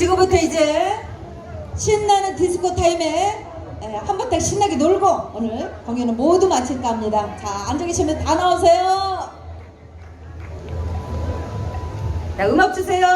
지금부터 이제 신나는 디스코 타임에 예, 한바탕 신나게 놀고 오늘 공연은 모두 마칠까 합니다. 자, 앉아 계시면 다 나오세요. 자, 음악 주세요.